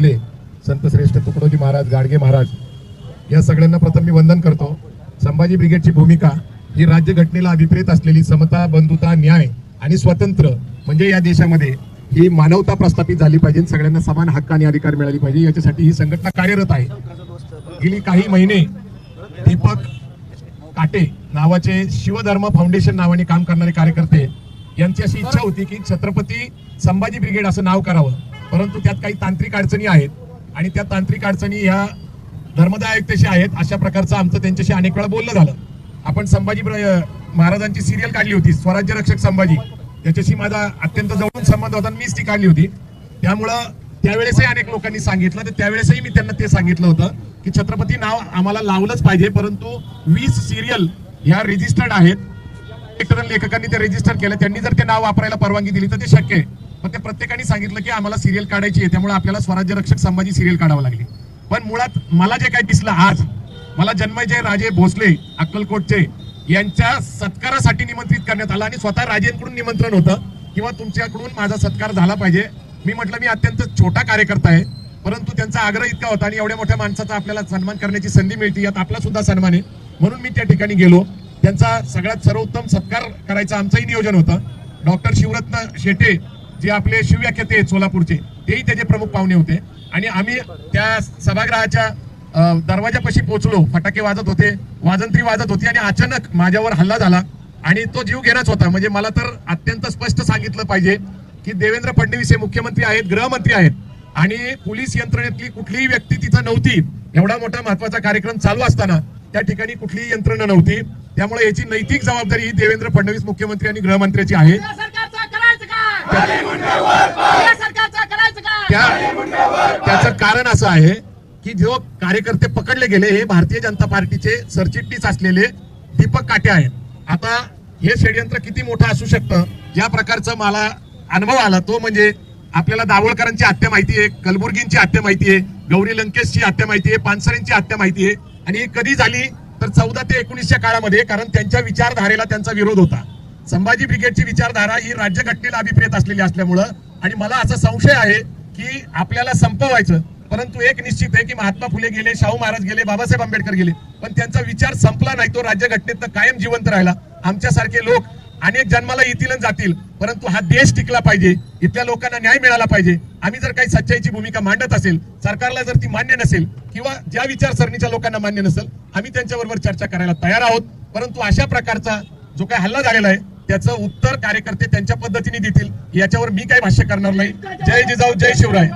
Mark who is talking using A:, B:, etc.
A: आपले संत श्रेष्ठ तुकडोजी महाराज गाडगे महाराज. या सगळ्यांना प्रथम मी वंदन करतो. संभाजी ब्रिगेडची भूमिका ही राज्यघटनेला अभिप्रेत असलेली समता बंधुता न्याय आणि स्वतंत्र म्हणजे या देशामध्ये ही मानवता प्रस्थापित झाली पाहिजे सगळ्यांना समान हक्क आणि अधिकार मिळाली पाहिजे. याच्यासाठी ही संघटना कार्यरत आहे. गेली काही महिने दीपक काटे नावाचे शिवधर्म फाउंडेशन नावाने काम करणारे कार्यकर्ते यांची अशी इच्छा होती की छत्रपती संभाजी ब्रिगेड असं नाव करावं. परंतु त्यात काही तांत्रिक अडचणी आहेत आणि त्या तांत्रिक अडचणी ह्या धर्मदाय आयुक्ताशी आहेत. अशा प्रकारचं आमचं त्यांच्याशी अनेक वेळा बोलणं झालं. आपण संभाजी महाराजांची सिरियल काढली होती स्वराज्य रक्षक संभाजी. त्याच्याशी माझा अत्यंत जवळून संबंध होता आणि मीच ती काढली होती. त्यामुळं त्यावेळेसही अनेक लोकांनी सांगितलं तर त्यावेळेसही मी त्यांना ते सांगितलं होतं की छत्रपती नाव आम्हाला लावलंच पाहिजे परंतु वीस सिरियल ह्या रजिस्टर्ड आहेत. लेखकांनी ते रजिस्टर केलं. त्यांनी जर ते नाव वापरायला परवानगी दिली तर ते शक्य आहे. मग ते प्रत्येकाने सांगितलं की आम्हाला सिरियल काढायची आहे त्यामुळे आपल्याला स्वराज्य रक्षक संभाजी सिरियल काढावं लागली. पण मुळात मला जे काही दिसलं आज मला जन्मजय राजे भोसले अक्कलकोटचे यांच्या सत्कारासाठी निमंत्रित करण्यात आलं. आणि स्वतः राजेंकडून निमंत्रण होतं किंवा तुमच्याकडून माझा सत्कार झाला पाहिजे. मी म्हटलं मी अत्यंत छोटा कार्यकर्ता आहे परंतु त्यांचा आग्रह इतका होता आणि एवढ्या मोठ्या माणसाचा आपल्याला सन्मान करण्याची संधी मिळते यात आपला सुद्धा सन्मान आहे. म्हणून मी त्या ठिकाणी गेलो. त्यांचा सगळ्यात सर्वोत्तम सत्कार करायचं आमचंही नियोजन होतं. डॉक्टर शिवरत्न शेटे जे आपले शिवव्याख्याते आहेत सोलापूरचे तेही त्याचे प्रमुख पाहुणे होते. आणि आम्ही त्या सभागृहाच्या दरवाजापाशी पोहोचलो. फटाके वाजत होते वाजंत्री वाजत होती आणि अचानक माझ्यावर हल्ला झाला आणि तो जीव घेणाच होता. म्हणजे मला तर अत्यंत स्पष्ट सांगितलं पाहिजे की देवेंद्र फडणवीस हे मुख्यमंत्री आहेत गृहमंत्री आहेत. आणि पोलीस यंत्रणेतली कुठलीही व्यक्ती तिथं नव्हती. एवढा मोठा महत्त्वाचा कार्यक्रम चालू असताना त्या ठिकाणी कुठलीही यंत्रणा नव्हती. त्यामुळे याची नैतिक जबाबदारी ही देवेंद्र फडणवीस मुख्यमंत्री आणि गृहमंत्र्याची आहे. त्याचं कारण असं आहे की जो कार्यकर्ते पकडले गेले हे भारतीय जनता पार्टीचे सरचिटणीस असलेले दीपक काटे आहेत. आता हे षडयंत्र किती मोठं असू शकतं ज्या प्रकारचं मला अनुभव आला. तो म्हणजे आपल्याला दाभोळकरांची हत्या माहिती आहे कलबुर्गींची हत्या माहिती आहे गौरी लंकेशची हत्या माहिती आहे पानसरेंची हत्या माहिती आहे आणि ही कधी झाली तर चौदा ते एकोणीसच्या काळामध्ये कारण त्यांच्या विचारधारेला त्यांचा विरोध होता. संभाजी ब्रिगेडची विचारधारा ही राज्यघटनेला अभिप्रेत असलेली असल्यामुळं आणि मला असा संशय आहे की आपल्याला संपवायचं परंतु एक निश्चित आहे की महात्मा फुले गेले शाहू महाराज गेले बाबासाहेब आंबेडकर गेले. पण त्यांचा विचार संपला नाही तो राज्यघटनेत कायम जिवंत राहिला. आमच्यासारखे लोक अनेक जन्माला येतील जातील परंतु हा देश टिकला पाहिजे इथल्या लोकांना न्याय मिळाला पाहिजे. आम्ही जर काही सच्चाईची भूमिका मांडत असेल सरकारला जर ती मान्य नसेल किंवा ज्या विचारसरणीच्या लोकांना मान्य नसेल आम्ही त्यांच्याबरोबर चर्चा करायला तयार आहोत. परंतु अशा प्रकारचा जो काही हल्ला झालेला आहे त्याचं उत्तर कार्यकर्ते त्यांच्या पद्धतीने देतील. याच्यावर मी काही भाष्य करणार नाही. जय जिजाऊ जय शिवराय.